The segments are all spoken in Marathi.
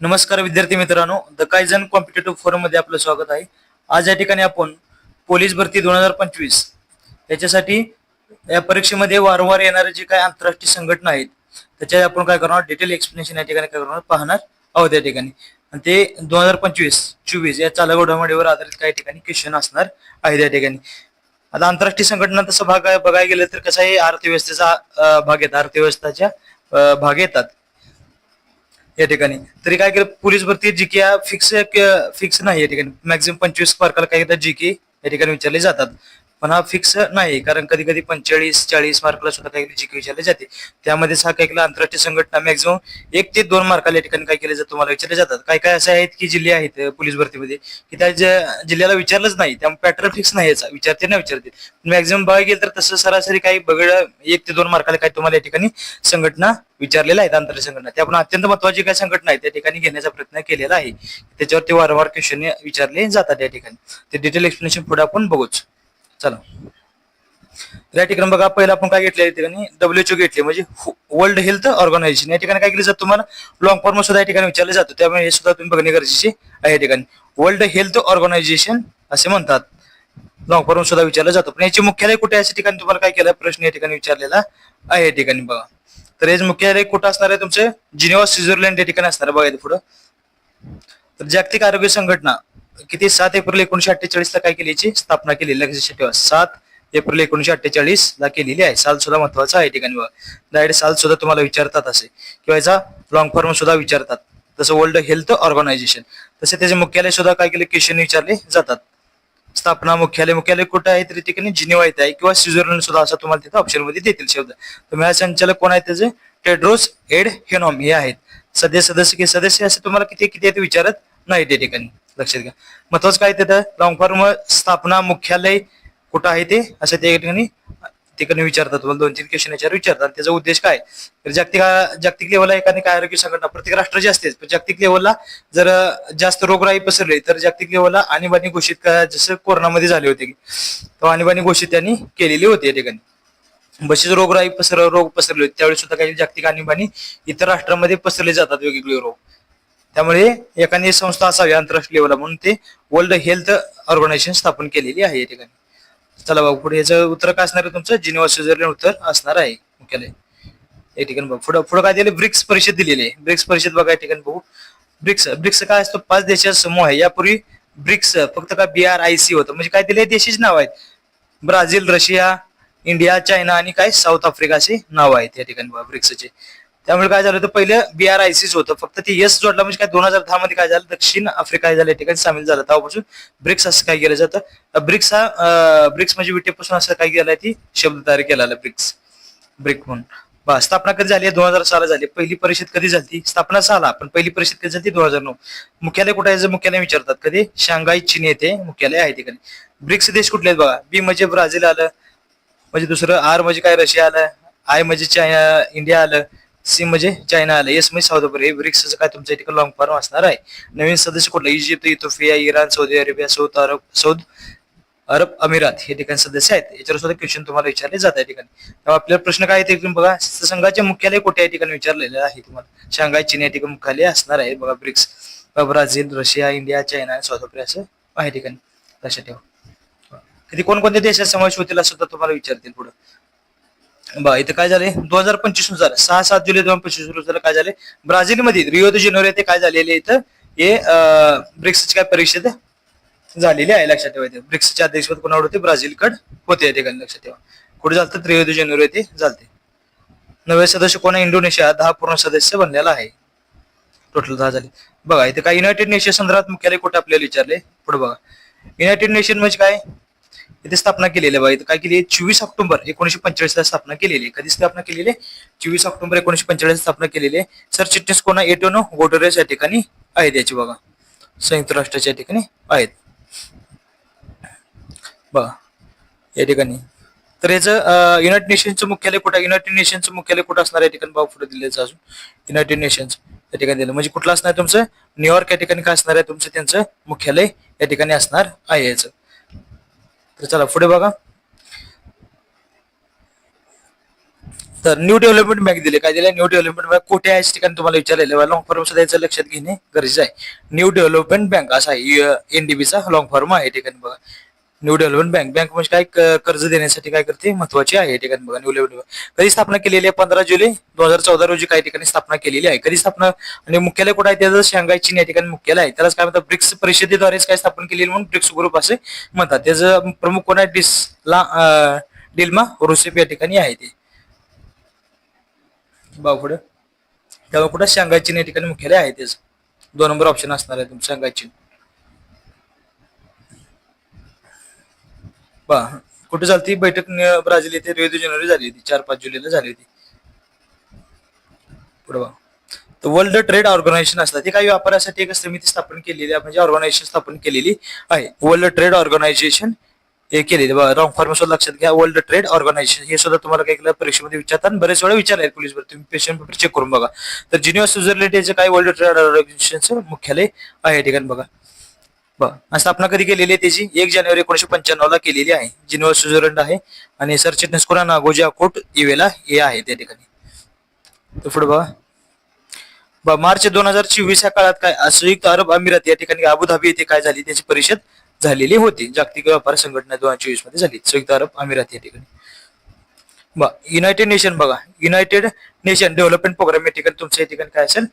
नमस्कार विद्यार्थी मित्रांनो द कायझन कॉम्पिटेटिव्ह फोरममध्ये आपलं स्वागत आहे. आज या ठिकाणी आपण पोलीस भरती दोन हजार पंचवीस याच्यासाठी या परीक्षेमध्ये वारंवार येणारे जे काही आंतरराष्ट्रीय संघटना आहेत त्याच्या आपण काय करणार डिटेल एक्सप्लेनेशन या ठिकाणी काय करणार पाहणार आहोत या ठिकाणी. आणि ते दोन हजार पंचवीस चोवीस या चालक घडामोडीवर आधारित काही ठिकाणी क्वेश्चन असणार आहेत या ठिकाणी. आता आंतरराष्ट्रीय संघटना तसं भाग बघायला गेलं तर कसं आहे अर्थव्यवस्थेचा भाग येतात अर्थव्यवस्थेच्या भाग येतात. या ठिकाणी. तरी काय केलं पोलीस भरती जी की फिक्स फिक्स नाही या ठिकाणी. मॅक्झिमम पंचवीस मार्काला काही जी की या ठिकाणी विचारले जातात. पण हा फिक्स नाही कारण कधी कधी पंचेचाळीस चाळीस मार्कला सुद्धा काही जी विचारले जाते. त्यामध्ये हा काही आंतरराष्ट्रीय संघटना मॅक्झिमम एक ते दोन मार्काला या ठिकाणी काय केले जातं तुम्हाला विचारले जातात. काय काय असे आहेत की जिल्हे आहेत पोलीस भरतीमध्ये की त्या जिल्ह्याला विचारलंच नाही त्यामुळे पॅटर्न फिक्स नाही याचा विचारते ना विचारते. मॅक्झिमम बघायला गेलं तर तसं सरासरी काही बघड एक ते दोन मार्काला काय तुम्हाला या ठिकाणी संघटना विचारलेल्या आहेत आंतरराष्ट्रीय संघटना. त्या पण अत्यंत महत्वाची काही संघटना आहे त्या ठिकाणी घेण्याचा प्रयत्न केलेला आहे. त्याच्यावरती वारंवार क्वेश्चन विचारले जातात या ठिकाणी. ते डिटेल एक्सप्लेनेशन पुढे आपण बघूच. चला. तर या ठिकाणी बघा पहिला आपण काय घेतलं या ठिकाणी? डब्ल्यूएचओ घेतले म्हणजे वर्ल्ड हेल्थ ऑर्गनायझेशन या ठिकाणी काय केलं जातं तुम्हाला लॉंग फॉर्म सुद्धा या ठिकाणी विचारलं जातो. त्यामुळे हे सुद्धा तुम्ही बघणे गरजेचे आहे या ठिकाणी. वर्ल्ड हेल्थ ऑर्गनायझेशन असे म्हणतात. लॉंग फॉर्म सुद्धा विचारलं जातो. पण याचे मुख्यालय कुठे आहे? अशा ठिकाणी तुम्हाला काय केलं? प्रश्न या ठिकाणी विचारलेला आहे या ठिकाणी बघा. तर याचे मुख्यालय कुठं असणार आहे? तुमचं जिनेवा स्वित्झर्लंड या ठिकाणी असणार आहे. बघा पुढं. तर जागतिक आरोग्य संघटना किती? सात एप्रिल एकोणीशे अठ्ठेचाळीस ला काय केली याची? स्थापना केली लक्षात ठेवा. सात एप्रिल एकोणीशे अठ्ठेचाळीस ला केलेली आहे. साल सुद्धा महत्त्वाचा आहे ठिकाणी डायरेक्ट साल सुद्धा तुम्हाला विचारतात असे. किंवा याचा लॉंग फॉर्म सुद्धा विचारतात. तसं वर्ल्ड हेल्थ ऑर्गनायझेशन तसे त्याचे मुख्यालय सुद्धा काय केले? क्वेश्चन विचारले जातात. स्थापना मुख्यालय. मुख्यालय कुठं आहे? तरी त्या ठिकाणी जिनिवा इथे आहे. किंवा स्वित्झर्लंड सुद्धा असं तुम्हाला तिथं ऑप्शनमध्ये देतील शब्द. तुम्ही हा संचालक कोण आहेत त्याचे? टेड्रोस एड हेनॉम हे आहेत. सध्या सदस्य की सदस्य असे तुम्हाला किती किती आहेत? विचारत नाही त्या ठिकाणी. लक्षात घ्या. महत्वाचं काय तिथं? लॉंग फॉर्म स्थापना मुख्यालय कुठं आहे ते? असं त्या ठिकाणी ठिकाणी विचारतात. तुम्हाला दोन तीन क्वेश्चन याच्यावर विचारतात. त्याचा उद्देश काय? तर जागतिक जागतिक लेवलला एखादी काय आरोग्य संघटना प्रत्येक राष्ट्राची असतेच. पण जागतिक लेवलला जर जास्त रोगराई पसरली तर जागतिक लेवलला आणीबाणी घोषित जसं कोरोनामध्ये झाले होते. तो आणीबाणी घोषित त्यांनी केलेली होती या ठिकाणी. बसेच रोगराई पसर रोग पसरले होते. त्यावेळी सुद्धा काही जागतिक आणीबाणी इतर राष्ट्रांमध्ये पसरले जातात वेगवेगळे रोग. त्यामुळे एखादी संस्था असावी आंतरराष्ट्रीय लेवलला म्हणून ते वर्ल्ड हेल्थ ऑर्गनायझेशन स्थापन केलेली आहे या ठिकाणी. चला बघ पुढे याचं उत्तर काय असणार आहे तुमचं? जिनिवा स्वित्झर्लंड उत्तर असणार आहे मुख्यालय. या ठिकाणी बघ पुढं पुढं काय दिले? ब्रिक्स परिषद दिलेली आहे. ब्रिक्स परिषद बघा या ठिकाणी बघू. ब्रिक्स ब्रिक्स काय असतो? पाच देशाचा समूह आहे. यापूर्वी ब्रिक्स फक्त काय बी आर आय सी होतं. म्हणजे काय दिले? देशाची नाव आहेत. ब्राझील रशिया इंडिया चायना आणि काय? साऊथ आफ्रिका असे नाव आहेत या ठिकाणी ब्रिक्सचे. त्यामुळे काय झालं होतं पहिलं बी आर आय सीच होतं. फक्त ते यस जोडला म्हणजे काय दोन हजार दहा मध्ये काय झालं दक्षिण आफ्रिका झालं या ठिकाणी सामील झालं. तेव्हापासून ब्रिक्स असं काय केलं जातं. ब्रिक्स हा ब्रिक्स म्हणजे विटेपासून असं काय केलं ती शब्द तयार केला ब्रिक्स. ब्रिक म्हणून. बा स्थापना कधी झाली दोन हजार साला झाली पहिली परिषद कधी झाली स्थापना साला पण पहिली परिषद कधी झाली दोन हजार नऊ. मुख्यालय कुठे आहे? मुख्यालय विचारतात कधी? शांघाई चीन येथे मुख्यालय आहे ठिकाणी. ब्रिक्स देश कुठले आहेत बघा? बी म्हणजे ब्राझील आलं. म्हणजे दुसरं आर म्हणजे काय? रशिया आलं. आय म्हणजे चायना इंडिया आलं. सी म्हणजे चायना आलं. एस म्हणजे साऊथ अफ्रिका ब्रिक्सचं काय तुमच्या ठिकाणी लॉंग फॉर्म असणार आहे. नवीन सदस्य कुठलं? Egypt Ethiopia Iran Saudi Arabia Saud Arab Saud Arab Emirates हे ठिकाणी सदस्य आहेत. याच्यावर सुद्धा क्वेश्चन तुम्हाला विचारले जात आहे ठिकाणी. आपल्याला प्रश्न काय आहे ते तुम्ही बघा. संघाचे मुख्यालय कुठे या ठिकाणी विचारलेलं आहे तुम्हाला. शांघाय चीन या ठिकाणी मुख्यालय असणार आहे बघा BRICS Brazil Russia India China आणि साऊथ आफ्रिका असं आहे ठिकाणी. लक्षात ठेवा. कधी कोणकोणत्या देशात समावेश होतील असं सुद्धा तुम्हाला विचारतील पुढे. बा इथं काय झाले दोन हजार पंचवीसनुसार सहा सात जुलै दोन हजार पंचवीसनुसार काय झाले ब्राझीलमध्ये रिओ दे जेनेरो येथे काय झालेले इथं? हे ब्रिक्सची काय परिषद झालेली आहे लक्षात ठेवायचं ब्रिक्सचे अध्यक्षपद कोणावर होते? ब्राझीलकड होते या ठिकाणी लक्षात ठेवा. कुठे झालं रिओ दे जेनेरो येथे झालते. नवे सदस्य कोण इंडोनेशिया दहा पूर्ण सदस्य बनलेला आहे. टोटल दहा झाले. बघा इथे काय युनायटेड नेशन संदर्भात मुख्यालय कुठे आपल्याला विचारले पुढे बघा. युनायटेड नेशन म्हणजे काय? इथे स्थापना केलेली आहे बघा. इथे काय केली चोवीस ऑक्टोबर एकोणीशे पंचेचाळीस ला स्थापना केलेली आहे. कधी स्थापना केलेली आहे? चोवीस ऑक्टोबर एकोणीशे पंचेचाळीस स्थापना केलेली आहे. सरचिटणीस कोणा? एटोनो गोटोरेस या ठिकाणी आहेत याची बघा. संयुक्त राष्ट्राच्या ठिकाणी आहेत. बघा. या ठिकाणी. तर याचं युनायटेड नेशनचं मुख्यालय कुठं युनायटेड नेशनचं मुख्यालय कुठं असणार या ठिकाणी भाऊ पुढे दिलेलं अजून. युनायटेड नेशन्स या ठिकाणी दिलं म्हणजे कुठलं असणार तुमचं? न्यूयॉर्क या ठिकाणी काय असणार आहे? तुमचं त्यांचं मुख्यालय या ठिकाणी असणार आहे याचं. तर चला पुढे बघा. तर न्यू डेव्हलपमेंट बँक दिले. काय दिले? न्यू डेव्हलपमेंट बँक कुठे आहे? ठिकाणी तुम्हाला विचारलेलं लॉंग फॉर्म सुद्धा याचं लक्षात घेणे गरजेचं आहे. न्यू डेव्हलपमेंट बँक असा आहे. एनडीबीचा लॉंग फॉर्म आहे. ठिकाणी बघा. न्यू डेव्हलपमेंट बँक बँक म्हणजे काय कर्ज देण्यासाठी काय करते? महत्वाची आहे या ठिकाणी बघा न्यू डेव्हलपमेंट कधी स्थापना केलेली आहे? पंधरा जुलै दोन हजार चौदा रोजी काही ठिकाणी स्थापना केलेली आहे. कधी स्थापना आणि मुख्यालय कुठे आहे? त्याचं शांघाय चीन या ठिकाणी मुख्यालय आहे. त्यालाच काय म्हणतात? ब्रिक्स परिषदेद्वारेच काय स्थापन केलेली म्हणून ब्रिक्स ग्रुप असे म्हणतात. त्याचं प्रमुख कोण आहे? डिसला अं, डिल्मा रुसेप या ठिकाणी आहे ते. बघा पुढे. तेव्हा कुठं शांघाय चीन या ठिकाणी मुख्यालय आहे त्याचं. दोन नंबर ऑप्शन असणार आहे तुमचं शांघाय चीन बा कुठे झाली बैठक न- ब्राझील येथे रिओ जानेवारी झाली होती. चार पाच जुलैला झाली होती. पुढे बघा. तर वर्ल्ड ट्रेड ऑर्गनायझेशन असतात ते काही व्यापारासाठी एक समिती स्थापन केलेली आहे. म्हणजे ऑर्गनायझेशन स्थापन केलेली आहे. वर्ल्ड ट्रेड ऑर्गनायझेशन हे केलेली बघा रॉंग फॉर्म सुद्धा लक्षात घ्या. वर्ल्ड ट्रेड ऑर्गनायझेशन हे सुद्धा तुम्हाला काही परीक्षेमध्ये विचारतात. आणि बरेच वेळा विचारले पोलीस भरती तुम्ही पेशंट पेपर चेक करून बघा. तर जिनिवा स्वित्झर्लंड याचे काय वर्ल्ड ट्रेड ऑर्गनायझेशनचं मुख्यालय आहे या ठिकाणी बघा. स्थापना कधी केलेली आहे त्याची? एक जानेवारी एकोणीशे पंच्याण्णव ला केलेली आहे. जिनोवा स्वित्झर्लंड आहे. आणि सरचिटणीस कोणा नागोजिया कोट इवेला हे आहे त्या ठिकाणी. पुढे बघा. मार्च दोन हजार चोवीस या काळात काय संयुक्त अरब अमिरात या ठिकाणी अबुधाबी येथे काय झाली? त्याची परिषद झालेली होती. जागतिक व्यापार संघटना दोन हजार चोवीसमध्ये झाली. संयुक्त अरब अमिरात या ठिकाणी. बघा युनायटेड नेशन बघा. युनायटेड नेशन डेव्हलपमेंट प्रोग्राम या ठिकाणी तुमच्या या ठिकाणी काय असेल?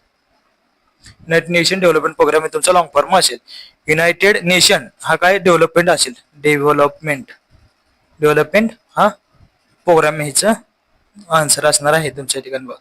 युनायटेड नेशन डेव्हलपमेंट प्रोग्राम हे तुमचा लॉंग फॉर्म असेल. युनायटेड नेशन हा काय डेव्हलपमेंट असेल? डेव्हलपमेंट डेव्हलपमेंट हा प्रोग्राम ह्याचं आन्सर असणार आहे तुमच्या ठिकाणी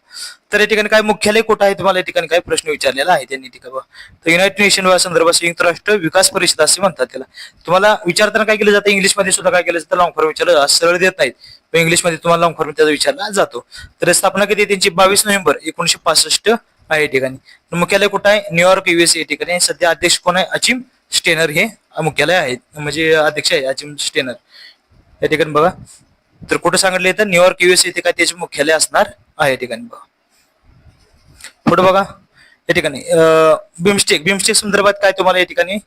तर या ठिकाणी काय मुख्यालय कुठं आहे? तुम्हाला या ठिकाणी काय प्रश्न विचारलेला आहे त्यांनी ठिकाणी बघा. तर युनायटेड नेशन संदर्भात संयुक्त राष्ट्र विकास परिषद असे म्हणतात त्याला. तुम्हाला विचारताना काय केलं जातं? इंग्लिशमध्ये सुद्धा काय केलं जातं? लॉंग फॉर्म विचारलं सरळ देत नाहीत. पण इंग्लिशमध्ये तुम्हाला लॉंग फॉर्म त्याचा विचारला जातो. तर स्थापना कधी त्यांची बावीस नोव्हेंबर एकोणीशे पासष्ट आहे या ठिकाणी. मुख्यालय कुठं आहे? न्यूयॉर्क युएस या ठिकाणी. सध्या अध्यक्ष कोण आहे? अचिम स्टेनर हे मुख्यालय आहेत म्हणजे अध्यक्ष आहे अचिम स्टेनर. या ठिकाणी बघा. तर कुठं सांगितलं तर न्यूयॉर्क युएस येथे काय त्याचे मुख्यालय असणार आहे या ठिकाणी बघा. पुढे बघा. या ठिकाणी बिमस्टेक बिमस्टेक संदर्भात काय तुम्हाला या ठिकाणी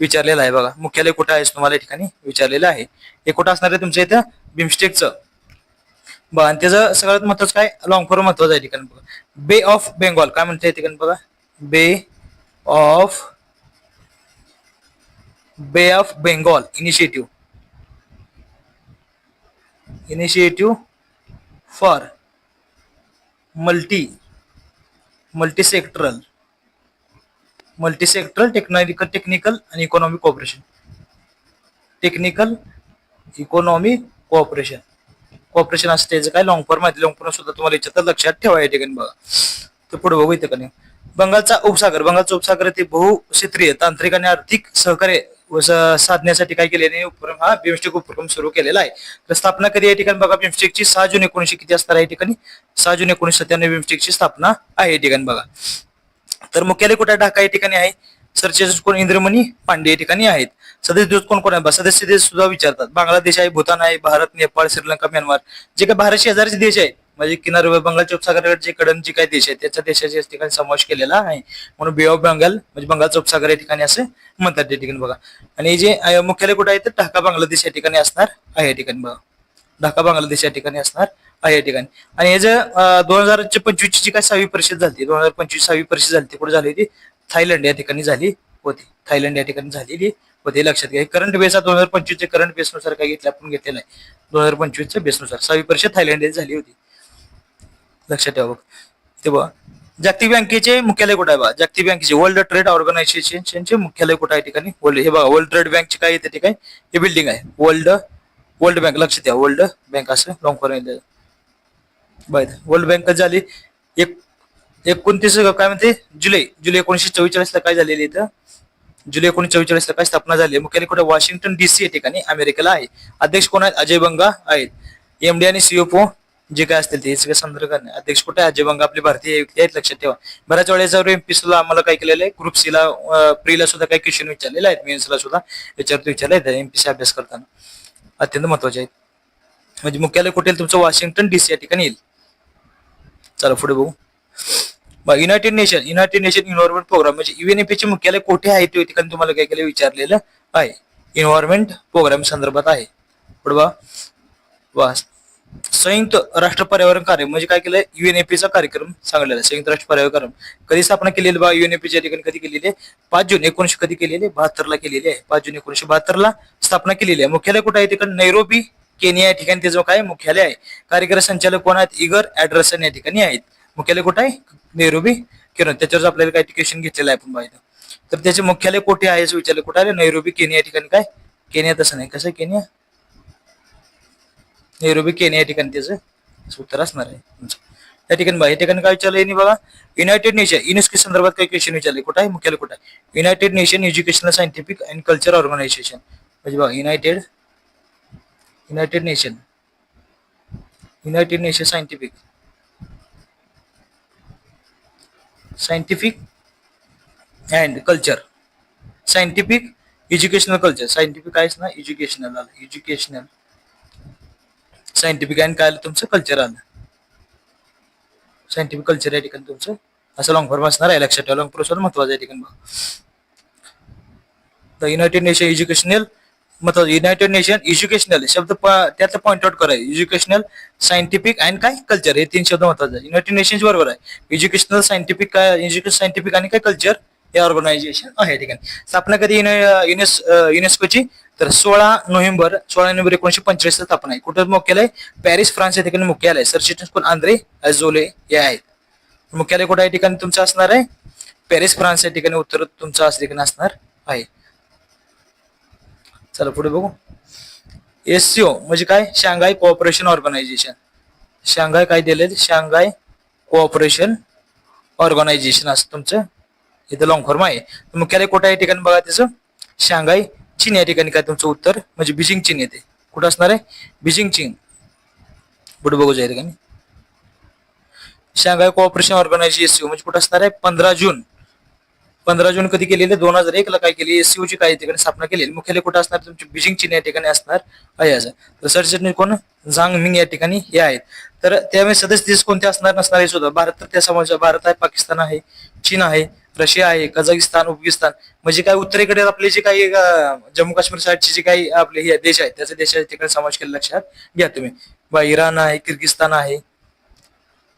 विचारलेलं आहे बघा. मुख्यालय कुठं आहे तुम्हाला या ठिकाणी विचारलेलं आहे. हे कुठं असणार आहे तुमच्या इथं? बिमस्टेकचं बघा आणि त्याचं सगळ्यात महत्वाचं काय? लॉंग फॉर्म महत्वाचं आहे या बघा बे ऑफ बेंगॉल काय म्हणते या बघा? Bay of bay of Bengal initiative initiative for multi multisectoral multisectoral multi technological technical आणि economic cooperation technical economic cooperation cooperation असते त्याचं काय लॉंग फॉर्म आहे लॉंग फॉर्म सुद्धा तुम्हाला याच्यात लक्षात ठेवा या ठिकाणी बघा. तर पुढे बघू इथे का नाही बंगालचा उपसागर बंगालचा उपसागर ते बहुक्षेत्रीय तांत्रिक आणि आर्थिक सहकार्य साधण्यासाठी काय केल्याने उपक्रम हा बिमस्टेक उपक्रम सुरू केलेला आहे. तर स्थापना कधी या ठिकाणी बघा? बिमस्टेकची सहा जून एकोणीशे किती असणार या ठिकाणी? सहा जून एकोणीशे सत्त्याण्णव बिमस्टेकची स्थापना आहे या ठिकाणी बघा. तर मुख्यालय कुठे? ढाका या ठिकाणी आहे. सरचिटणीस कोण इंद्रमणी पांडे या ठिकाणी आहेत. सदस्य देश कोण कोण आहे? सदस्य देश सुद्धा विचारतात. बांगलादेश आहे भूतान आहे भारत नेपाळ श्रीलंका म्यानमार. जे काही भारत शेजारचे देश आहेत म्हणजे किनार बंगालच्या उपसागराकडे जे कडन जे काही देश आहेत त्याच्या देशाच्या ठिकाणी समावेश केलेला आहे. म्हणून बे ऑफ बंगाल म्हणजे बंगालचा उपसागर या ठिकाणी असं म्हणतात त्या ठिकाणी बघा. आणि जे मुख्यालय कुठे आहे तर ढाका बांगलादेश या ठिकाणी असणार आहे या ठिकाणी बघा. ढाका बांगलादेश या ठिकाणी असणार आहे या ठिकाणी. आणि हे जे दोन हजार पंचवीस ची काय सहावी परिषद झाली दोन हजार पंचवीस सहावी परिषद झाली ती कुठे झाली होती? थायलंड या ठिकाणी झाली होती. थायलंड या ठिकाणी झालेली होती. हे लक्षात घ्या करंट बेस हा दोन हजार पंचवीस करंट बेसनुसार काय घेतलं आपण घेतलेलं आहे दोन हजार पंचवीस च्या सहावी परिषद थायलंड झाली होती. लक्षात ठेवा तेव्हा ते जागतिक बँकेचे मुख्यालय कुठे आहे बघा? जागतिक बँकेचे वर्ल्ड ट्रेड ऑर्गनायझेशनचे मुख्यालय कुठे आहे ठिकाणी? वर्ल्ड हे बघा वर्ल्ड ट्रेड बँकचे काय येते ठिकाणी हे बिल्डिंग आहे. World world bank. लक्षात द्या वर्ल्ड बँक असं लॉंग फॉर्म वर्ल्ड बँक झाली. एक एकोणतीस काय म्हणते? जुलै. जुलै एकोणीशे चव्वेचाळीस ला काय झालेली इथं? जुलै एकोणीशे चव्वेचाळीस ला काय स्थापना झाली आहे? मुख्यालय कुठे? वॉशिंग्टन डीसी या ठिकाणी अमेरिकेला आहे. अध्यक्ष कोण आहेत? अजय बंगा आहेत. एमडी आणि सीओपो जे काय असतील ते सगळे संदर्भ अध्यक्ष कुठे अजय बंगा आपले भारतीय व्यक्ती आहेत लक्षात ठेवा. बऱ्याच वेळेस एमपीसीला आम्हाला काय केलेलं आहे ग्रुप सी ला प्रीला सुद्धा काही क्वेश्चन विचारलेले आहेत मेन्सला सुद्धा विचारतो विचारले आहेत एमपीसी अभ्यास करताना. अत्यंत महत्त्वाचे आहेत. म्हणजे मुख्यालय कुठे येईल? तुमचं वॉशिंग्टन डीसी या ठिकाणी येईल. चला पुढे बघू. मग United Nation United Nation environment programme म्हणजे युएनएपी चे मुख्यालय कुठे आहे ते ठिकाणी तुम्हाला काय केलं विचारलेलं आहे? इन्व्हायरमेंट प्रोग्राम संदर्भात आहे. संयुक्त राष्ट्र पर्यावरण कार्य म्हणजे काय केलं युएनएपीचा कार्यक्रम सांगलेला संयुक्त राष्ट्र पर्यावरण कार्यक्रम. कधी स्थापना केलेली बा? युएनएपीच्या ठिकाणी कधी केलेली आहे? पाच जून एकोणीशे कधी केलेली आहे? बहात्तरला केलेली आहे. पाच जून एकोणीशे बहात्तरला स्थापना केलेली आहे. मुख्यालय कुठे आहे तिकडे? नैरोबी केनिया या ठिकाणी त्याचं काय? मुख्यालय आहे. कार्यक्रम संचालक कोण आहेत? इगर ऍड्रसन या ठिकाणी आहेत. मुख्यालय कुठे आहे? नैरोबी किरण त्याच्यावर आपल्याला काय क्वेश्चन घेतलेलं आहे आपण पाहिजे तर त्याचे मुख्यालय कुठे आहे असं विचारलं. कुठे आहे नैरोबी केनिया ठिकाणी काय? केनिया तसं नाही. कसं केनिया? नैरोबी केनिया ठिकाणी त्याचं उत्तर असणार आहे. त्या ठिकाणी बघा या ठिकाणी काय विचारलं यांनी बघा? युनायटेड नेशन युनेस्को संदर्भात काही क्वेश्चन विचारले. कुठे आहे? मुख्यालय कुठं आहे? United Nation educational scientific and culture organisation म्हणजे बघा United United Nation United Nation scientific scientific and culture. Scientific educational culture. Scientific आहेच ना एज्युकेशनल आलं. एज्युकेशनल. सायंटिफिक अँड काय आलं तुमचं? कल्चर आलं. सायंटिफिक कल्चर या ठिकाणी तुमचं. असं लॉंग फॉर्म असणार आहे. लक्षात ठेवा. लॉंग फॉर्म महत्वाचं या ठिकाणी द युनायटेड नेशन एज्युकेशनल महत्वाचं युनायटेड नेशन एज्युकेशनल शब्द त्याचा पॉइंट आउट करा. एज्युकेशनल सायंटिफिक अँड काय? कल्चर हे तीन शब्द महत्त्वाचे युनायटेड नेशन्स बरोबर आहे. एज्युकेशनल सायंटिफिक काय? एज्युकेशन सायंटिफिक आणि काय? कल्चर हे ऑर्गनायझेशन आहे. ठिकाणी स्थापना कधी युनेस युनेस्कोची? तर सोळा नोव्हेंबर सोळा नोव्हेंबर एकोणीशे पंचेचाळीस स्थापना आहे. कुठं मुख्यालय? पॅरिस फ्रान्स या ठिकाणी मुख्यालय. सरचिटणीस कोण आंद्रे अजोले हे आहेत. मुख्यालय कुठं या ठिकाणी तुमचं असणार आहे. पॅरिस फ्रान्स या ठिकाणी उत्तर तुमचं असं ठिकाणी असणार आहे. चला पुढे बघू. एससीओ म्हणजे काय? शांघाय कोऑपरेशन ऑर्गनायझेशन शांघाय काय दिले शांघाय कोऑपरेशन ऑर्गनायझेशन असं तुमचं. इथं लॉंग फॉर्म आहे. मुख्यालय कुठं आहे या ठिकाणी बघा त्याचं शांघाय चीन या ठिकाणी काय तुमचं उत्तर? म्हणजे बिजिंग चीन येते. कुठं असणार आहे? बिजिंग चीन. पुढे बघू या ठिकाणी. शांघाय कोऑपरेशन ऑर्गनायझेशन म्हणजे कुठं असणार आहे? पंधरा जून. पंधरा जून कधी केलेले दोन हजार एक ला काय केली एससीओची काय ठिकाणी स्थापना केलेली मुख्यालय कुठं असणार तुमची बिजिंग चीन या ठिकाणी असणार आहे तर सरचिटणीस कोण? झांग मिंग या ठिकाणी हे आहेत. तर त्यावेळेस सदस्य देश कोणते असणार नसणार हे सुद्धा. भारत तर त्या समाज भारत आहे पाकिस्तान आहे चीन आहे रशिया आहे कझाकिस्तान उझबेकिस्तान. म्हणजे काय उत्तरेकडे आपले जे काही जम्मू काश्मीर साईडचे जे काही आपले हे देश आहेत त्याचे देशाच्या ठिकाणी समावेश केला लक्षात घ्या तुम्ही. बा इराण आहे किर्गिस्तान आहे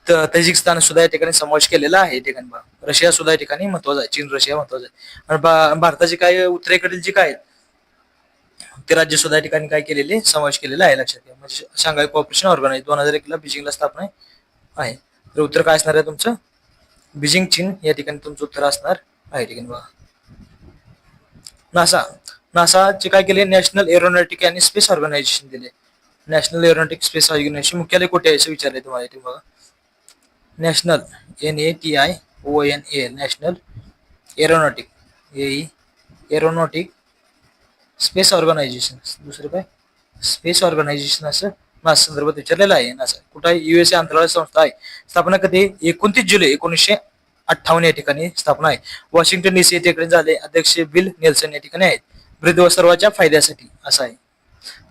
त- तजिकिस्तान सुद्धा या ठिकाणी समावेश केलेला आहे ठिकाणी बघा. रशिया सुद्धा या ठिकाणी महत्त्वाचा आहे. चीन रशिया महत्त्वाचा आहे. आणि भारताचे काय उत्तरेकडील जे काय आहेत, ते राज्य सुद्धा या ठिकाणी काय केलेले समावेश केलेला आहे लक्षात घ्या. म्हणजे शांघाय कॉपरेशन ऑर्गनाईज दोन हजार एकला बीजिंगला स्थापना आहे. तर उत्तर काय असणार आहे तुमचं? बीजिंग चीन या ठिकाणी तुमचं उत्तर असणार आहे. ठिकाणी बघा नासा. नासाचे काय केले? नॅशनल एरोनॉटिक आणि स्पेस ऑर्गनायझेशन दिले. नॅशनल एरोनॉटिक स्पेस ऑर्गनायझेशन मुख्यालय कुठे आहे असं विचारले तुम्हाला. बघा. National N A T I O N A national aeronautic AE aeronautic space organisation दुसरं काय? स्पेस ऑर्गनायझेशन असं नासा संदर्भात विचारलेलं आहे. नासा कुठं आहे? युएसए अंतराळ संस्था आहे. स्थापना कधी? एकोणतीस जुलै एकोणीसशे अठ्ठावन्न या ठिकाणी स्थापना आहे. वॉशिंग्टन डीसी या ठिकाणी झाले. अध्यक्ष बिल नेल्सन या ठिकाणी आहेत. वृद्ध व फायद्यासाठी असं आहे.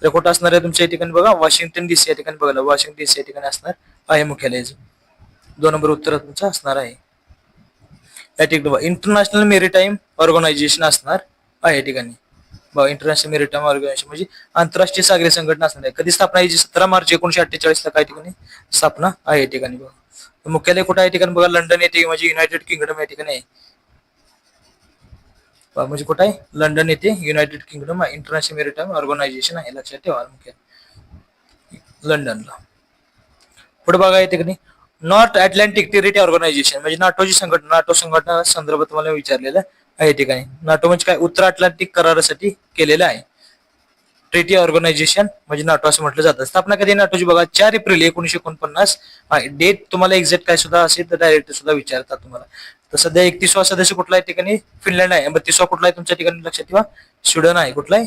तर कुठं असणार आहे तुमच्या या ठिकाणी बघा? वॉशिंग्टन डीसी या ठिकाणी बघा वॉशिंग्टन डीसी या ठिकाणी असणार आहे मुख्यालयाचं दोन नंबर उत्तर तुमचं असणार आहे. या ठिकाणी इंटरनॅशनल मेरीटाईम ऑर्गनायझेशन असणार आहे या ठिकाणी. बघा इंटरनॅशनल मेरीटाईम ऑर्गनायझेशन म्हणजे आंतरराष्ट्रीय सागरी संघटना असणार आहे. कधी स्थापना याची सतरा मार्च एकोणीशे अठ्ठेचाळीस ला काय ठिकाणी? स्थापना आहे या ठिकाणी बघा. मुख्यालय कुठं आहे ठिकाणी? बघा लंडन येथे म्हणजे युनायटेड किंगडम या ठिकाणी आहे. म्हणजे कुठं आहे? लंडन येथे United Kingdom international maritime organisation आहे. लक्षात ठेवा मुख्य. लंडनला. पुढे बघा येते की नॉर्थ अटलांटिक टेरिटरी ऑर्गनायझेशन म्हणजे नाटोची संघटना नाटो संघटना संदर्भात तुम्हाला विचारलेलं आहे ठिकाणी. नाटो म्हणजे काय? उत्तर अटलांटिक करारासाठी केलेलं आहे. ट्रेटी ऑर्गनायझेशन म्हणजे नाटो असं म्हटलं जातं. स्थापना कधी नाटोची बघा चार एप्रिल एकोणीशे एकोणपन्नास. डेट तुम्हाला एक्झॅक्ट काय सुद्धा असेल तर डायरेक्ट सुद्धा विचारतात तुम्हाला. तर सध्या एकतीसवा सदस्य कुठला आहे ठिकाणी? फिनलँड आहे. बत्तीसवा कुठला आहे तुमच्या ठिकाणी? लक्षात ठेवा. स्वीडन आहे. कुठला आहे?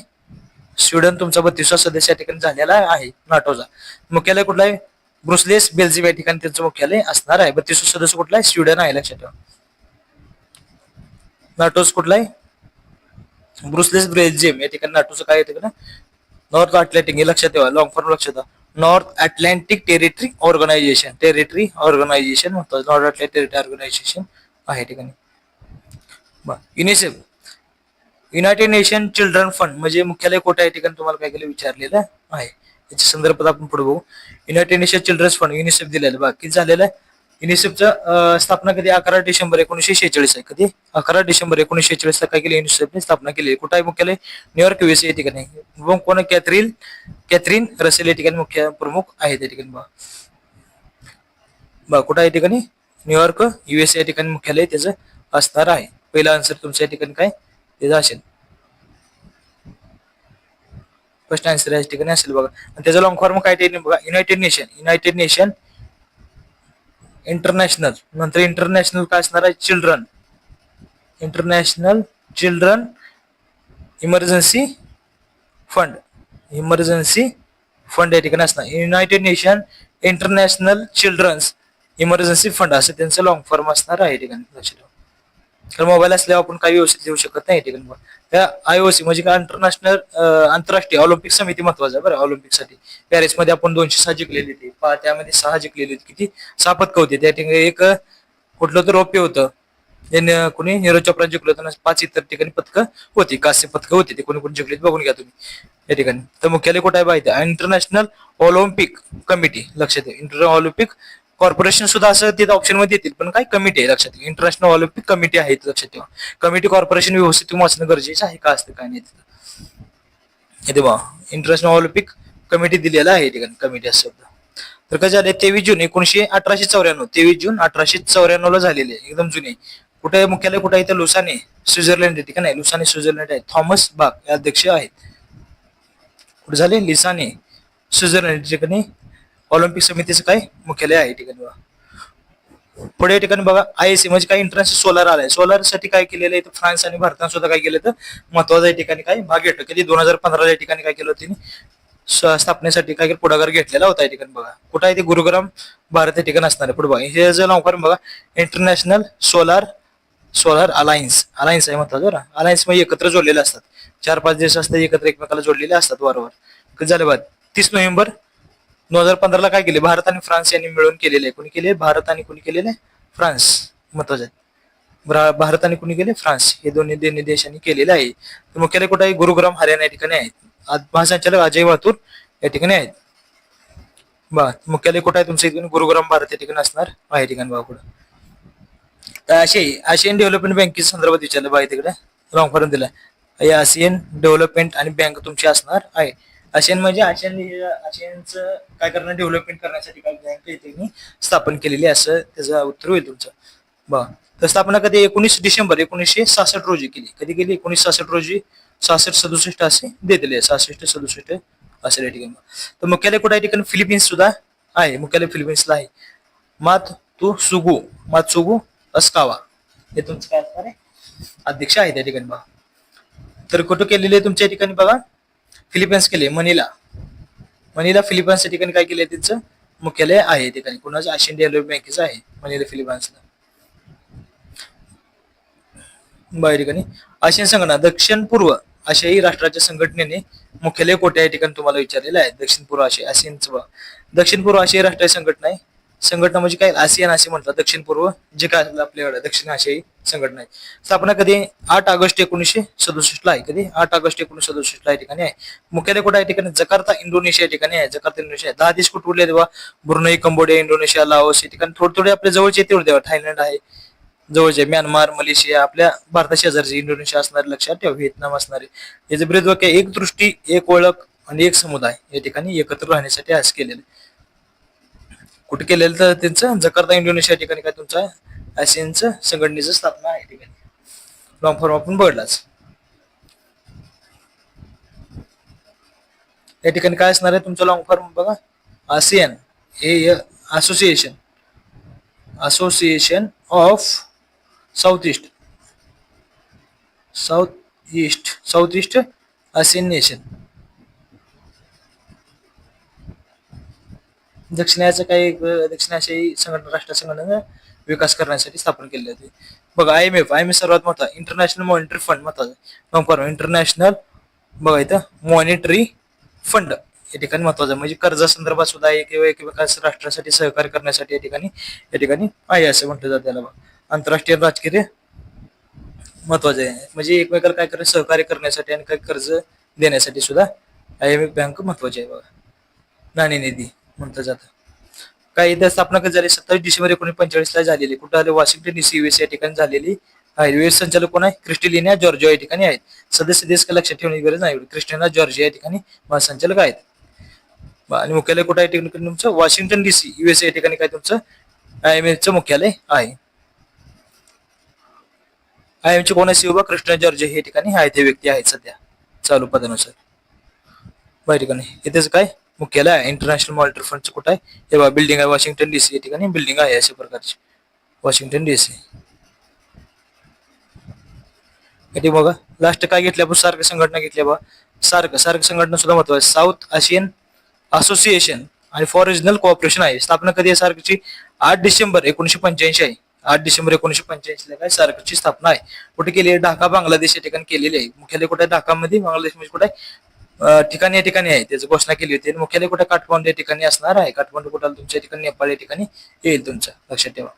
स्वीडन तुमचा बत्तीसवा सदस्य या ठिकाणी झालेला आहे नाटोचा. मुख्यालय कुठला आहे? ब्रुसलेस बेल्जियम या ठिकाणी त्यांचं मुख्यालय असणार आहे. बत्तीस सदस्य कुठला आहे स्वीडन आहे लक्षात ठेवा. नाटोस कुठला आहे ब्रुसलेस बेल्जियम. या ठिकाणी नाटोचं काय येतं ना नॉर्थ अटलांटिक हे लक्षात ठेवा. लॉंग फॉर्म लक्षात ठेवा. North Atlantic territory organisation territory organisation म्हणतो. नॉर्थ अटलांटिक टेरिटरी ऑर्गनायझेशन आहे ठिकाणी. UNICEF United Nation children fund म्हणजे मुख्यालय कुठे आहे? ठिकाणी तुम्हाला काय केलं विचारलेलं आहे. याच्या संदर्भात आपण पुढे बघू. United nation children's fund UNICEF दिलेलं बघा किती झालेलं आहे. युनिसेफचं स्थापना कधी? अकरा डिसेंबर एकोणीसशे शेहेचाळीस आहे. कधी? अकरा डिसेंबर एकोणीसशे शेहेचाळीस ला काय केली? युनिसेफने स्थापना केली कुठं आहे? मुख्यालय? न्यूयॉर्क युएसए या ठिकाणी. मग कोण कॅथरीन कॅथरीन रसेल या ठिकाणी मुख्य प्रमुख आहे त्या ठिकाणी. बघा. बघा कुठं आहे या ठिकाणी? न्यूयॉर्क युएसए या ठिकाणी मुख्यालय त्याचं असणार आहे. पहिला आन्सर तुमच्या या ठिकाणी काय? त्याचा असेल. फर्स्ट आन्सर या ठिकाणी असेल बघा आणि त्याचा लॉंग फॉर्म काय ते बघा united nation united nation international नंतर इंटरनॅशनल काय असणार आहे children international children emergency fund emergency fund या ठिकाणी असणार united nation international children's emergency fund असं त्यांचं लॉंग फॉर्म असणार आहे या ठिकाणी लक्षात ठेवा तर मोबाईल असल्यावर आपण काही व्यवस्थित लिहू शकत नाही ठिकाणी त्या आयओसी म्हणजे काय? इंटरनॅशनल आंतरराष्ट्रीय ऑलिम्पिक समिती महत्वाचं आहे बरं ऑलिम्पिकसाठी पॅरिसमध्ये पॅरिसमध्ये आपण दोनशे सहा जिंकलेली होती पहा, त्यामध्ये सहा जिंकलेली होती. किती? सहा पदकं होती. त्या ठिकाणी एक कुठलं तर रौप्य होतं. कोणी? नीरज चोप्रा जिंकलं होतं पाच इतर ठिकाणी पदकं होती. कास्य पदकं होती ते. कोणी कोणी जिंकले बघून घ्या तुम्ही. या ठिकाणी. तर मुख्यालय कुठे आहे पाहिजे इंटरनॅशनल ऑलिम्पिक कमिटी. लक्षात इंटर ऑलिम्पिक कॉर्पोरेशन सुद्धा असं तिथे ऑप्शनमध्ये येतील पण काय कमिटी आहे लक्षात ठेवा. इंटरनॅशनल ऑलिम्पिक कमिटी आहे लक्षात ठेवा. कमिटी कॉर्पोरेशन व्यवस्थित तुम्ही वाचणं गरजेचं आहे का असतं काय नाही तिथं? इथे इंटरनॅशनल ऑलिम्पिक कमिटी दिलेला आहे ठिकाणी कमिटी असं तर काय झाले तेवीस जून एकोणीशे अठराशे चौऱ्याण्णव तेवीस जून अठराशे चौऱ्याण्णव ला झालेले आहे, एकदम जुने. कुठे मुख्यालय कुठे आहे तर लुसाने स्वित्झर्लंड आहे ठिकाणी आहे लुसाने स्वित्झर्लंड आहे. थॉमस बाग या अध्यक्ष आहेत. कुठे झाले? लिसाने स्वित्झर्लंड ठिकाणी ऑलिम्पिक समितीचं काय मुख्यालय आहे ठिकाणी बघा. पुढे या ठिकाणी बघा आय एस म्हणजे काय इंटरनॅशनल सोलार आलाय. सोलारसाठी काय केलेलं आहे? तर फ्रान्स आणि भारताने सुद्धा काय केलं तर महत्वाचं या ठिकाणी काय? भाग घेतलं. कधी? दोन हजार पंधरा या ठिकाणी काय केलं होतं स्थापनेसाठी काय पुढाकार घेतलेला होता या ठिकाणी बघा. कुठं आहे ते? गुरुग्राम भारत या ठिकाणी असणार आहे. पुढे बघा. हे जर लवकर बघा. International solar solar alliance alliance आहे म्हणतात बरं. अलायन्स म्हणजे एकत्र जोडलेले असतात. चार पाच देश असतात एकत्र एकमेकाला जोडलेले असतात वारंवार. झालं झाले तीस नोव्हेंबर दोन हजार पंधराला काय केले? भारत आणि फ्रान्स यांनी मिळून केलेले. आहे कोणी केले? भारत आणि कोणी केलेले? फ्रान्स. महत्त्वाचे आहे. भारत आणि कोणी केले? फ्रान्स. हे दोन्ही दोन्ही देशांनी केलेले आहे. मुख्यालय कुठे आहे? गुरुग्राम हरियाणा या ठिकाणी आहेत महासंचालक अजय वाहतूर या ठिकाणी आहेत. बा मुख्यालय कुठे आहे तुमच्या इथून? गुरुग्राम भारत या ठिकाणी असणार आहे ठिकाणी बा पुढे. तर असे आशियन डेव्हलपमेंट बँकेच्या संदर्भात विचारलं बा तिकडे रॉंग फॉर्म दिलाय. आशियन डेव्हलपमेंट आणि बँक तुमची असणार आहे. आशियन म्हणजे आशियन आशियनचं काय करणं डेव्हलपमेंट करण्यासाठी काय बँक त्यांनी स्थापन केलेली आहे असं त्याचं उत्तर होईल तुमचं. बघा तर स्थापना कधी एकोणीस डिसेंबर एकोणीसशे सहासष्ट रोजी केली. कधी केली? एकोणीस सहासष्ट रोजी सहासष्ट सदुसष्ट असे देतले सहासष्ट सदुसष्ट असेल या ठिकाणी. तर मुख्यालय कुठे आहे? ठिकाणी फिलिपिन्स सुद्धा आहे. मुख्यालय फिलिपिन्सला आहे. मात तू सुगू मात सुगू अस्कावा. हे तुमचं काय असणार आहे? अध्यक्ष आहे त्या ठिकाणी बघा. तर कुठं केलेले आहे तुमच्या ठिकाणी बघा? फिलिपिन्स केले मनीला. मनीला फिलिपिन्सच्या या ठिकाणी काय केले त्यांचं मुख्यालय आहे ठिकाणी. कुणाचं? आशियन डेव्हलप बँकेचं आहे मनीला फिलिपिन्सला. बाहेर ठिकाणी आशियन संघटना दक्षिण पूर्व आशियाई राष्ट्राच्या संघटनेने मुख्यालय कोठे आहे ठिकाणी तुम्हाला विचारलेलं आहे? दक्षिण पूर्व आशिया आसियनचं दक्षिण पूर्व आशियाई राष्ट्रीय संघटना आहे. संघटना म्हणजे काय? आसियान असे म्हणतात दक्षिण पूर्व जे काय आपल्याकडे दक्षिण आशियाई संघटना आहे. स्थापना कधी आठ ऑगस्ट एकोणीसशे सदुसष्ट ला आहे कधी? आठ ऑगस्ट एकोणीसशे सदुसष्ट ला या ठिकाणी आहे. मुख्यालय कुठे आहे? ठिकाणी जकार्ता इंडोनेशिया ठिकाणी आहे. जकार्ता इंडोनेशिया दहा देश कुठे उरले तेव्हा? ब्रुनई कंबोडिया इंडोनेशिया लाओस या ठिकाणी. थोडे थोडे आपल्या जवळचे येते देवा थायलंड आहे. जवळचे म्यानमार मलेशिया आपल्या भारता शेजारचे इंडोनेशिया असणारे लक्षात ठेवा. व्हिएतनाम असणारे. याचे ब्रीद वाक्य एक दृष्टी एक ओळख आणि एक समुदाय या ठिकाणी एकत्र राहण्यासाठी आज केलेलं कुठे केलेलं तर त्यांचं? जकार्ता इंडोनेशिया ठिकाणी काय तुमचं? आसियनचं संघटनेचं स्थापना आहे ठिकाणी. लॉंग फॉर्म आपण बघलाच या ठिकाणी काय असणार आहे तुमचं लॉंग फॉर्म बघा? आसियन हे association association of south east south east south east ASEAN nation दक्षिणाचं काही अं, दक्षिण आशियाई संघटना राष्ट्र संघटना विकास करण्यासाठी स्थापन केले होते. बघा I M F I M F सर्वात मोठा इंटरनॅशनल मॉनिटरी फंड महत्त्वाचा इंटरनॅशनल बघा इथं मॉनिटरी फंड या ठिकाणी महत्वाचं आहे. म्हणजे कर्जासंदर्भात सुद्धा एक किंवा एकमेका राष्ट्रासाठी सहकार्य करण्यासाठी या ठिकाणी या ठिकाणी आहे असं म्हटलं जातं त्याला बघा. आंतरराष्ट्रीय राजकीय महत्वाचं आहे. म्हणजे एकमेकाला काय करायचं? सहकार्य करण्यासाठी आणि काही कर्ज देण्यासाठी सुद्धा आय एम एफ बँक महत्वाची आहे बघा. नाणेनिधी. म्हटलं जातं. काही इथं स्थापना कधी झाली? सत्तावीस डिसेंबर एकोणीशे पंचेचाळीस ला झालेली. कुठं आले? वॉशिंग्टन डीसी युएस या ठिकाणी झालेली. आहे वेळ संचालक कोण आहे? क्रिस्टिलिना जॉर्जिया या ठिकाणी आहेत. सदस्य देश का लक्षात ठेवण्याची गरज नाही. क्रिस्टिना जॉर्जिया या ठिकाणी महासंचालक आहेत. आणि मुख्यालय कुठं आहे? ठिकाणी तुमचं? वॉशिंग्टन डीसी युएस या ठिकाणी काय तुमचं? आय एम चं मुख्यालय आहे. आय एम चे कोण आहे? शिवबा कृष्ण जॉर्जिया हे ठिकाणी आहे ते व्यक्ती आहेत सध्या. चालू पदानुसार. बाय ठिकाणी इथेच काय? मुख्यालय आहे. इंटरनॅशनल मॉनिटर फंडचं कुठं आहे? हे बघा बिल्डिंग आहे वॉशिंग्टन डीसी या ठिकाणी बिल्डिंग आहे अशा प्रकारची. वॉशिंग्टन डीसी इथे बघा लास्ट काय घेतल्या आपण? सार्क संघटना घेतल्या बघा. सार्क सार्क संघटना सुद्धा महत्वाची साऊथ आशियन असोसिएशन आणि फॉर रिजनल कॉपरेशन आहे. स्थापना कधी आहे सार्कची आठ डिसेंबर एकोणीशे पंच्याऐंशी आहे. आठ डिसेंबर एकोणीशे पंच्याऐंशी ला काय सार्कची स्थापना आहे. कुठे केली आहे? ढाका बांगलादेश या ठिकाणी केलेली आहे. मुख्यालय कुठे ढाकामध्ये बांगलादेश म्हणजे कुठे आहे? ठिकाणी या ठिकाणी आहे. त्याची घोषणा केली होती. मुख्यालय कुठे? काठमांडू या ठिकाणी असणार आहे. काठमांडू कुठे तुमच्या ठिकाणी नेपाळ या ठिकाणी येईल तुमचं. लक्षात ठेवा.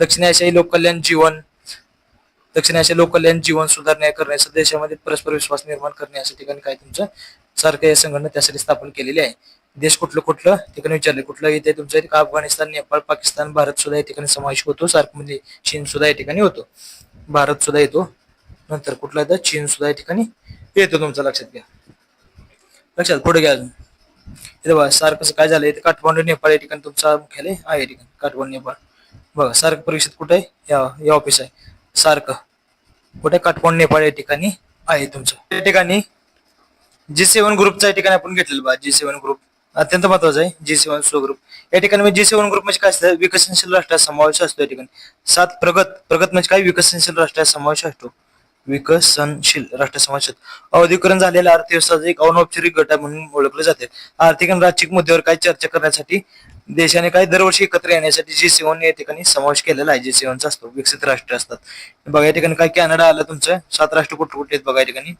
दक्षिण आशियाई लोककल्याण जीवन दक्षिण आशिया लोककल्याण जीवन सुधारण्या करण्याचं देशामध्ये परस्पर विश्वास निर्माण करण्याच्या ठिकाणी काय तुमचं? सारखं या संघटना त्यासाठी स्थापन केलेली आहे. देश कुठलं कुठलं? ठिकाणी विचारले. कुठलं येते तुमचं? इथे अफगाणिस्तान नेपाळ पाकिस्तान भारत सुद्धा या ठिकाणी समावेश होतो. सार्क म्हणजे चीन सुद्धा या ठिकाणी होतो. भारत सुद्धा येतो. नंतर कुठला येतं चीन सुद्धा या ठिकाणी येतो. तुमचं लक्षात घ्या. लक्षात पुढे घ्या अजून. इथे बघा सारखं काय झालं इथे काठमांडू नेपाळ या ठिकाणी तुमचा मुख्यालय आहे या ठिकाणी काठमांडू नेपाळ. बघा सार्क परीक्षेत कुठे आहे? या ऑफिस आहे. सारखं. कुठे? काठमांडू नेपाळ या ठिकाणी आहे तुमचं. या ठिकाणी जी सेवन ग्रुपचा या ठिकाणी आपण घेतलेलं बा जी सेवन ग्रुप अत्यंत महत्वाचं आहे जी सेवन सो ग्रुप या ठिकाणी जी सेवन ग्रुप म्हणजे काय असतं? विकसनशील राष्ट्रात समावेश असतो या ठिकाणी. सात प्रगत प्रगत म्हणजे काय? विकसनशील राष्ट्रात समावेश असतो. विकसनशील राष्ट्र समाजात. अवधीकरण झालेल्या अर्थव्यवस्थेचा एक अनौपचारिक गट आहे म्हणून ओळखले जाते. आर्थिक आणि राजकीय मुद्द्यावर काही चर्चा करण्यासाठी देशाने काय दरवर्षी एकत्र येण्यासाठी जी सेवन या ठिकाणी समावेश केलेला आहे. जी सेवनचा असतो. विकसित राष्ट्र असतात. बघा या ठिकाणी काय कॅनडा आलं तुमचं. सात राष्ट्र कुठे कुठे आहेत बघा या ठिकाणी.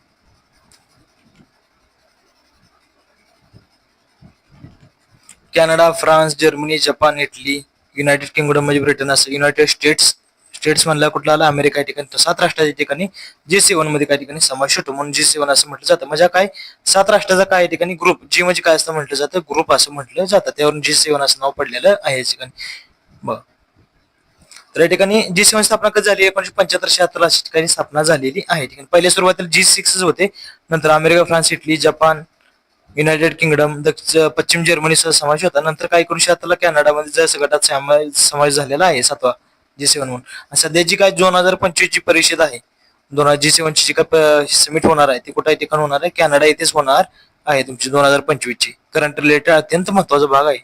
Canada France Germany Japan Italy united kingdom म्हणजे ब्रिटन असं. युनायटेड स्टेट्स स्टेट्स म्हणला कुठला आला अमेरिका या ठिकाणी तर सात राष्ट्राच्या ठिकाणी जी सेवनमध्ये काही ठिकाणी समावेश होतो. म्हणून जी सेवन असं म्हटलं जातं. म्हणजे काय? सात राष्ट्राचा काय ठिकाणी ग्रुप जी म्हणजे काय असतं म्हटलं जातं? ग्रुप असं म्हटलं जातं. त्यावरून जी सेवन असं नाव पडलेलं आहे या ठिकाणी. बघ. तर या ठिकाणी जी सेवन स्थापना कधी झाली? एकोणीशे पंच्याहत्तर शहात्तर अशा ठिकाणी स्थापना झालेली आहे. ठिकाणी पहिल्या सुरुवातीला जी सिक्स होते. नंतर America France Italy Japan united kingdom दक्षिण पश्चिम जर्मनीसह समावेश होता. नंतर काय करून शहात्तरला कॅनडामध्ये जसं गटात समावेश झालेला आहे. सातवा. जी सेवन म्हणून. सध्या जी काय दोन हजार पंचवीस ची परिषद आहे. दोन हजार जी सेवनची जी काय समिट होणार आहे ती कुठे ठिकाण होणार आहे. कॅनडा येथेच होणार आहे तुमची दोन हजार पंचवीस ची. करंट रिलेटेड अत्यंत महत्त्वाचा भाग आहे.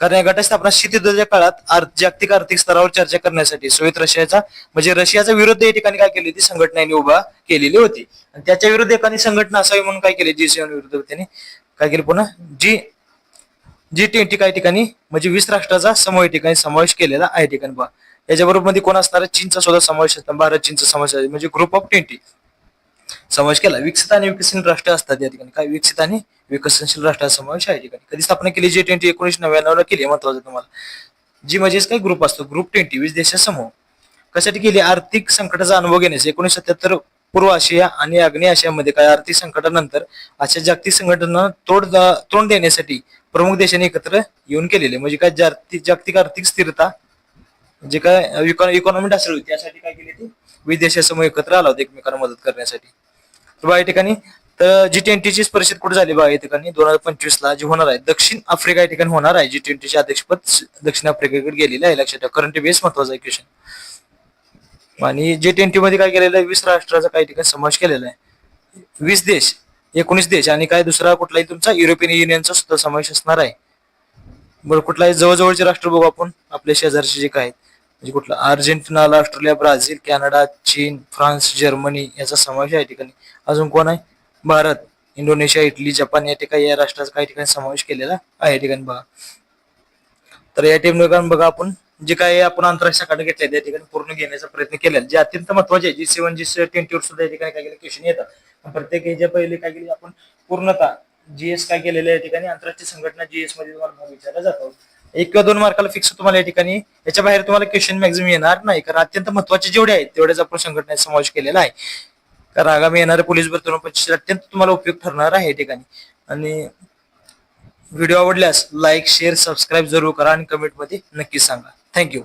कारण या गटस्थापना शीतयुद्धाच्या काळात जागतिक आर्थिक स्तरावर चर्चा करण्यासाठी सोवियत रशियाचा म्हणजे रशियाचा विरुद्ध या ठिकाणी काय केली होती? संघटनेने उभा केलेली होती. आणि त्याच्या विरुद्ध एखादी संघटना असावी म्हणून काय केले? जी सेवन विरुद्ध त्याने काय केलं पुन्हा? जी जी ट्वेंटी काही ठिकाणी म्हणजे वीस राष्ट्राचा समूह या ठिकाणी समावेश केलेला आहे ठिकाणी बा याच्याबरोबरमध्ये कोण असणार चीनचा सुद्धा समावेश असतो. भारत चीनचा समावेश म्हणजे ग्रुप ऑफ ट्वेंटी समावेश केला. विकसित आणि विकसनशील राष्ट्र असतात या ठिकाणी. काय? विकसित आणि विकसनशील राष्ट्राचा समावेश आहे ठिकाणी. कधी स्थापना केली? जी ट्वेंटी एकोणीशे नव्याण्णव ला केली महत्वाचं तुम्हाला. जी म्हणजेच काय? ग्रुप असतो. ग्रुप ट्वेंटी वीस देशा समूह कशासाठी केली? आर्थिक संकटाचा अनुभव घेण्यास एकोणीशे सत्याहत्तर पूर्व आशिया आणि आग्नेय आशियामध्ये काय? आर्थिक संकटानंतर अशा जागतिक संघटना तोड तोंड देण्यासाठी प्रमुख देशांनी एकत्र येऊन केलेले. म्हणजे काय जागतिक जागतिक आर्थिक स्थिरता जे काय इकॉनॉमी ढासळली होती त्यासाठी काय केली ते? विदेशासमोर एकत्र आला होता एकमेकांना मदत करण्यासाठी. तर बा या ठिकाणी तर जी ट्वेंटीची परिषद कुठे झाली बा या ठिकाणी? दोन हजार पंचवीस ला जी होणार आहे दक्षिण आफ्रिका या ठिकाणी होणार आहे. जी ट्वेंटीचे अध्यक्षपद दक्षिण आफ्रिकेकडे गेलेले आहे. लक्षात ठेवा करंट बेस महत्त्वाचा आहे क्वेश्चन आणि जी ट्वेंटी मध्ये काय केलेलं आहे? वीस राष्ट्राचा काही ठिकाणी समावेश केलेला आहे. वीस देश एकोणीस देश आणि काय दुसरा कुठलाही तुमचा युरोपियन युनियनचा सुद्धा समावेश असणार आहे. बरं कुठलाही जवळजवळचे राष्ट्र बघू आपण आपल्या शेजारचे जे काय आहेत. म्हणजे कुठला अर्जेंटिनाला ऑस्ट्रेलिया ब्राझील कॅनडा चीन फ्रान्स जर्मनी याचा समावेश आहे या ठिकाणी. अजून कोण आहे? भारत इंडोनेशिया इटली जपान या ठिकाणी या राष्ट्राचा काही ठिकाणी समावेश केलेला आहे या ठिकाणी बघा. तर या ठिकाणी बघा आपण जे काही आपण आंतरराष्ट्रीय काढून घेतले त्या ठिकाणी पूर्ण घेण्याचा प्रयत्न केला जे अत्यंत महत्त्वाचे आहे जी सेवन जी ट्वेंटी वर सुद्धा या ठिकाणी काय केलं क्वेश्चन येतात. प्रत्येक याच्या पहिले काय केली आपण पूर्णतः जीएस काय केलेलं या ठिकाणी? आंतरराष्ट्रीय संघटना जीएसमध्ये तुम्हाला भाग विचारला जातो. एक किंवा दोन मार्काला फिक्स तुम्हाला या ठिकाणी याच्या बाहेर तुम्हाला क्वेश्चन मॅक्झिमम येणार नाही कारण अत्यंत महत्त्वाचे जेवढे आहेत तेवढेच आपण संघटनेत समावेश केलेला आहे. कारण आगामी येणारे पोलीस भरतून अत्यंत तुम्हाला उपयोग ठरणार आहे या ठिकाणी. आणि व्हिडिओ आवडल्यास लाईक शेअर सबस्क्राईब जरूर करा आणि कमेंटमध्ये नक्की सांगा. थँक्यू